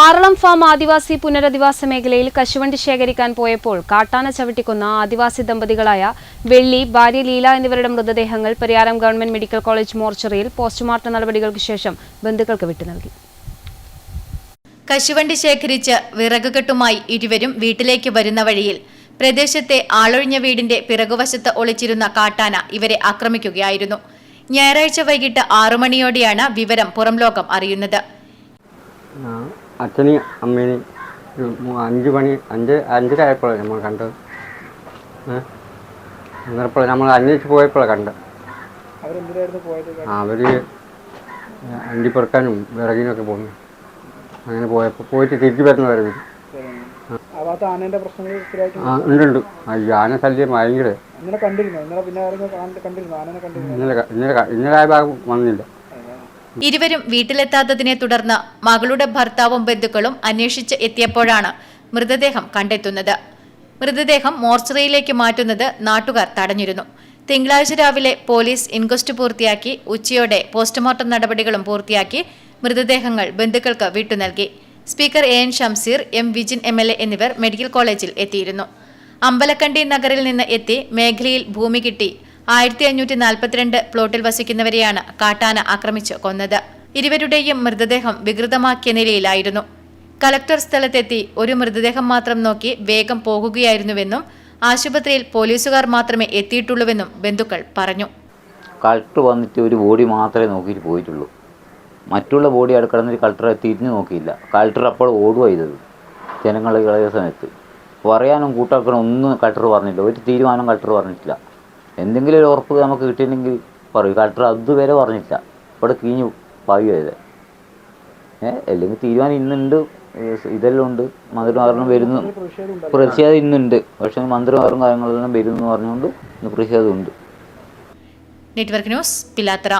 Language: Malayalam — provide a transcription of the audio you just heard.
ആറളം ഫാം ആദിവാസി പുനരധിവാസ മേഖലയിൽ കശുവണ്ടി ശേഖരിക്കാൻ പോയപ്പോൾ കാട്ടാന ചവിട്ടിക്കൊന്ന ആദിവാസി ദമ്പതികളായ വെള്ളി ഭാര്യ ലീല എന്നിവരുടെ മൃതദേഹങ്ങൾ പരിയാരം ഗവൺമെന്റ് മെഡിക്കൽ കോളേജ് മോർച്ചറിയിൽ പോസ്റ്റ്മോർട്ടം നടപടികൾക്ക് ശേഷം ബന്ധുക്കൾക്ക് വിട്ടു നൽകി. കശുവണ്ടി ശേഖരിച്ച് വിറകുകെട്ടുമായി ഇരുവരും വീട്ടിലേക്ക് വരുന്ന വഴിയിൽ പ്രദേശത്തെ ആളൊഴിഞ്ഞ വീടിന്റെ പിറകുവശത്ത് ഒളിച്ചിരുന്ന കാട്ടാന ഇവരെ ആക്രമിക്കുകയായിരുന്നു. ഞായറാഴ്ച വൈകിട്ട് ആറുമണിയോടെയാണ് വിവരം പുറംലോകം അറിയുന്നത്. അച്ഛനെയും അമ്മേനെയും അഞ്ച് മണി അഞ്ച് അഞ്ചരായപ്പോഴാണ് നമ്മൾ കണ്ടത്. ഏഹ് അന്നേരപ്പോൾ നമ്മൾ അന്വേഷിച്ച് പോയപ്പോഴാണ് കണ്ടത്. അവർ അണ്ടി പെറുക്കാനും വിറകിനൊക്കെ പോകുന്നു അങ്ങനെ പോയപ്പോൾ പോയിട്ട് തിരിച്ചു വരുന്ന വരെ ഉണ്ട് ഉണ്ട്. ആ ഈ ആന ശല്യം ഭയങ്കര. ഇന്നലെ ഇന്നലെ ഇന്നലെ ഇന്നലെ ഭാഗം വന്നില്ല. ഇരുവരും വീട്ടിലെത്താത്തതിനെ തുടർന്ന് മകളുടെ ഭർത്താവും ബന്ധുക്കളും അന്വേഷിച്ച് എത്തിയപ്പോഴാണ് മൃതദേഹം കണ്ടെത്തുന്നത്. മൃതദേഹം മോർച്ചറിയിലേക്ക് മാറ്റുന്നത് നാട്ടുകാർ തടഞ്ഞിരുന്നു. തിങ്കളാഴ്ച രാവിലെ പോലീസ് ഇൻക്വസ്റ്റ് പൂർത്തിയാക്കി ഉച്ചയോടെ പോസ്റ്റ്മോർട്ടം നടപടികളും പൂർത്തിയാക്കി മൃതദേഹങ്ങൾ ബന്ധുക്കൾക്ക് വിട്ടു നൽകി. Speaker A N Shamseer M Vijin M L A എന്നിവർ മെഡിക്കൽ കോളേജിൽ എത്തിയിരുന്നു. അമ്പലക്കണ്ടി നഗറിൽ നിന്ന് എത്തി മേഖലയിൽ ഭൂമി കിട്ടി. ആയിരത്തി അഞ്ഞൂറ്റി നാൽപ്പത്തിരണ്ട് പ്ലോട്ടിൽ വസിക്കുന്നവരെയാണ് കാട്ടാന ആക്രമിച്ച് കൊന്നത്. ഇരുവരുടെയും മൃതദേഹം വികൃതമാക്കിയ നിലയിലായിരുന്നു. കലക്ടർ സ്ഥലത്തെത്തി ഒരു മൃതദേഹം മാത്രം നോക്കി വേഗം പോകുകയായിരുന്നുവെന്നും ആശുപത്രിയിൽ പോലീസുകാർ മാത്രമേ എത്തിയിട്ടുള്ളൂവെന്നും ബന്ധുക്കൾ പറഞ്ഞു. കളക്ടർ വന്നിട്ട് ഒരു ബോഡി മാത്രമേ നോക്കിയിട്ട് പോയിട്ടുള്ളൂ. മറ്റുള്ള ബോഡി അടുക്കളന്ന് കളക്ടർ തിരിഞ്ഞു നോക്കിയില്ല. കളക്ടർ അപ്പോൾ ഓടുക ചെയ്തത്. സമയത്ത്. പറയാനും കൂട്ടാക്കാനും ഒന്നും കളക്ടർ പറഞ്ഞില്ല. ഒരു തീരുമാനം കളക്ടർ പറഞ്ഞിട്ടില്ല. എന്തെങ്കിലും ഒരു ഉറപ്പ് നമുക്ക് കിട്ടിയില്ലെങ്കിൽ പറയൂ. കളക്ടർ അതുവരെ പറഞ്ഞില്ല ഇവിടെ കീഞ്ഞു പായുക ഏഹ് അല്ലെങ്കിൽ തീരുമാനം ഇന്നുണ്ട്. ഇതെല്ലാം ഉണ്ട്. മന്ത്രിമാരണം വരുന്നു. പ്രതിഷേധം ഇന്നുണ്ട്. പക്ഷേ മന്ത്രിമാരും കാര്യങ്ങളെല്ലാം വരുന്നു പറഞ്ഞുകൊണ്ട് ഇന്ന് പ്രതിഷേധമുണ്ട് നെറ്റ്വർക്ക് ന്യൂസ് പിലാത്തറ.